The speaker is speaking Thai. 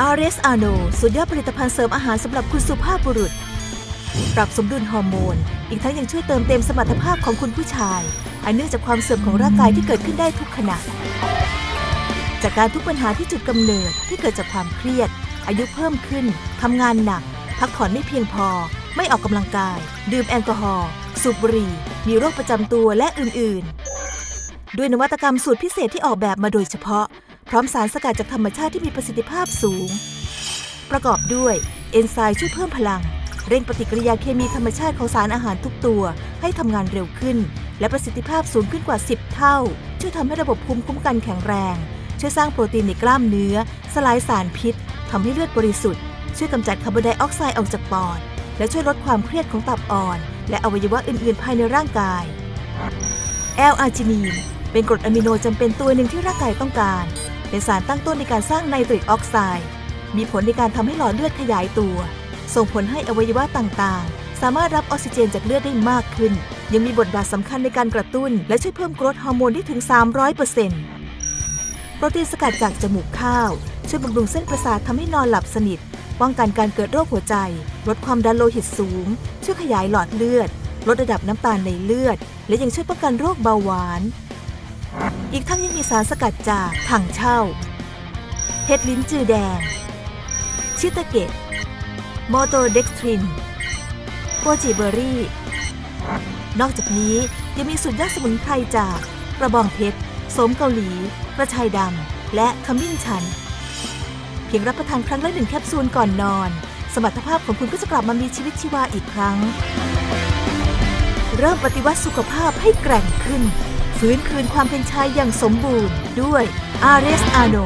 อาร์เรสอาโนสุดยอดผลิตภัณฑ์เสริมอาหารสำหรับคุณสุภาพบุรุษ ปรับสมดุลฮอร์โมน อีกทั้งยังช่วยเติมเต็มสมรรถภาพของคุณผู้ชาย อันเนื่องจากความเสื่อมของร่างกายที่เกิดขึ้นได้ทุกขณะ จากการทุกปัญหาที่จุดกำเนิดที่เกิดจากความเครียด อายุเพิ่มขึ้นทำงานหนัก พักผ่อนไม่เพียงพอ ไม่ออกกำลังกาย ดื่มแอลกอฮอล์สูบบุหรี่ มีโรคประจำตัวและอื่นๆ ด้วยนวัตกรรมสูตรพิเศษที่ออกแบบมาโดยเฉพาะ พร้อมสารสกัดจากธรรมชาติที่มีประสิทธิภาพสูง ประกอบด้วยเอนไซม์ช่วยเพิ่มพลัง เร่งปฏิกิริยาเคมีธรรมชาติของสารอาหารทุกตัวให้ทำงานเร็วขึ้น และประสิทธิภาพสูงขึ้นกว่า 10 เท่า ช่วยทำให้ระบบภูมิคุ้มกันแข็งแรง ช่วยสร้างโปรตีนในกล้ามเนื้อ สลายสารพิษทำให้เลือดบริสุทธิ์ ช่วยกำจัดคาร์บอนไดออกไซด์ออกจากปอด และช่วยลดความเครียดของตับอ่อน และอวัยวะอื่นๆ ภายในร่างกายแอลอาร์จินีนเป็นกรดอะมิโนจำเป็นตัวหนึ่งที่ร่างกายต้องการ เป็นสารตั้งต้นในการสร้างไนตริกออกไซด์ มีผลในการทำให้หลอดเลือดขยายตัว ส่งผลให้อวัยวะต่างๆ สามารถรับออกซิเจนจากเลือดได้มากขึ้น ยังมีบทบาทสำคัญในการกระตุ้น และช่วยเพิ่มกรดฮอร์โมนได้ถึง 300%โปรตีนสกัดจากจมูกข้าว ช่วยบำรุงเส้นประสาททำให้นอนหลับสนิท ป้องกันการเกิดโรคหัวใจ ลดความดันโลหิตสูง ช่วยขยายหลอดเลือด ลดระดับน้ำตาลในเลือด และยังช่วยป้องกันโรคเบาหวาน อีกทั้งยังมีสารสกัดจากถังเช่า เห็ดลิ้นจือแดง ชิตาเกะโมโตเด็กทรินโกจิเบอรี่ นอกจากนี้ยังมีสูตรยอดสมุนไพรจากกระบองเพชรสมเกาหลี กระชายดำ และขมิ้นชัน เพียงรับประทานครั้งละหนึ่งแคปซูลก่อนนอน สมรรถภาพของคุณก็จะกลับมามีชีวิตชีวาอีกครั้ง เริ่มปฏิวัติสุขภาพให้แกร่งขึ้น ฟื้นคืนความเป็นชายอย่างสมบูรณ์ด้วยอาริสอาโน